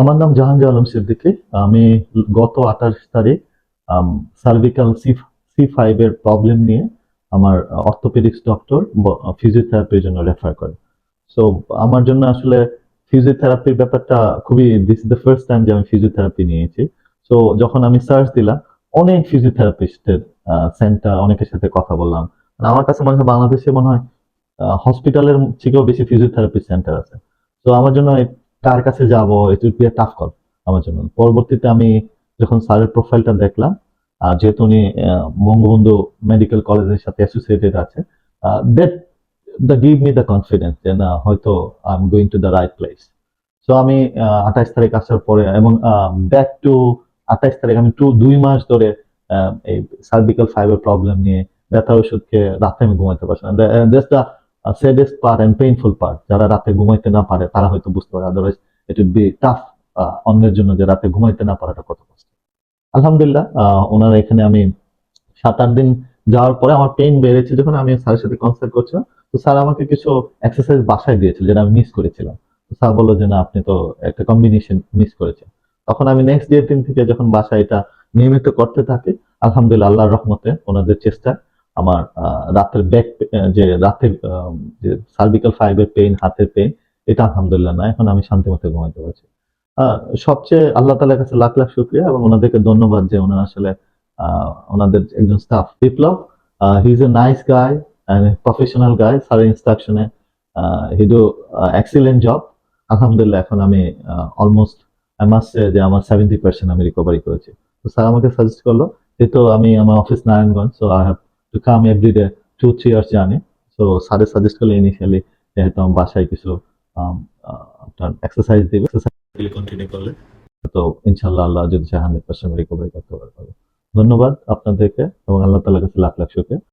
আমার নাম জাহাঙ্গীর আলম সিদ্দিকী। আমি গত আঠাশ তারিখ সার্ভিক্যাল সি সি ফাইভ এর প্রবলেম নিয়ে আমার অর্থোপেডিক্স ডক্টর ফিজিওথেরাপির জন্য রেফার করে। সো আমার জন্য আসলে ফিজিওথেরাপির ব্যাপারটা খুবই দিস দ্য ফার্স্ট টাইম যে আমি ফিজিওথেরাপি নিয়েছি। সো যখন আমি সার্চ দিলাম, অনেক ফিজিওথেরাপিস্টের সেন্টার অনেকের সাথে কথা বললাম। আর আমার কাছে মনে হয় বাংলাদেশে মনে হয় হসপিটালের থেকেও বেশি ফিজিওথেরাপি সেন্টার আছে। তো আমার জন্য কার কাছে যাব উইল বি টাফ কল আমার জন্য। পরবর্তীতে আমি যখন স্যারের প্রোফাইলটা দেখলাম যেহেতু উনি বঙ্গবন্ধু মেডিকেল কলেজের সাথে অ্যাসোসিয়েটেড আছে that the give me the confidence যে না, হয়তো I am going to the right place so আমি আঠাইশ তারিখ আসার পরে এবং ব্যাক টু আঠাইশ তারিখ, আমি টু দুই মাস ধরে এই সার্ভিক্যাল ফাইবার প্রবলেম নিয়ে ব্যথার ওষুধকে রাতে আমি ঘুমাতে পারছি না। Just the saddest part and painful part যারা রাতে ঘুমাইতে না পারে, তারা হয়তো বুঝতে পারে otherwise it would be tough অন্যের জন্য যে রাতে ঘুমাইতে না পারাটা কত কষ্ট। আলহামদুলিল্লাহ ওনারা এখানে আমি সাত আট দিন যাওয়ার পরে আমার পেইন বেড়েছে যখন আমি স্যারের সাথে কনসাল্ট করছিলাম। তো স্যার আমাকে কিছু এক্সারসাইজ বাসায় দিয়েছিল যেটা আমি মিস করেছিলাম। তো স্যার বলল যে, না, আপনি তো একটা কম্বিনেশন মিস করেছেন। তখন আমি নেক্সট ডে দিন থেকে যখন বাসায় এটা নিয়মিত করতে থাকি, আলহামদুলিল্লাহ, আল্লাহর রহমতে ওনাদের চেষ্টা আমার রাতের ব্যাক যে রাতের যে সার্ভিক্যাল ফাইভের পেইন হাতের পেইন এটা আলহামদুলিল্লাহ না, এখন আমি শান্তি মতো ঘুমাতে পারছি। সবচেয়ে আল্লাহ তালার কাছে লাখ লাখ শুক্রিয়া এবং ওনাদেরকে ধন্যবাদ যে ওনারা আসলে ওনাদের একজন staff Biplab he is a nice guy professional guy স্যারের ইনস্ট্রাকশনে হি ডু এক্সিলেন্ট জব আলহামদুলিল্লাহ, এখন আমি অলমোস্ট মাস্ট যে আমার সেভেন্টি পার্সেন্ট আমি রিকভারি করেছি। তো স্যার আমাকে সাজেস্ট করল, যেহেতু আমি আমার office Narayanganj so I have to come every day two three years জানি তো স্যারে সাজেস্ট করলে ইনিশিয়ালি যেহেতু আমার বাসায় কিছু um, আপনার এক্সারসাইজ দিবে। এক্সারসাইজ কন্টিনিউ করলে তো ইনশাল্লাহ আল্লাহ যদি চায় হান্ড্রেড পার্সেন্ট রিকভারি করতে পারবে ধন্যবাদ আপনাদেরকে এবং আল্লাহ তালা কাছে লাখ লাখ শুক্রিয়া।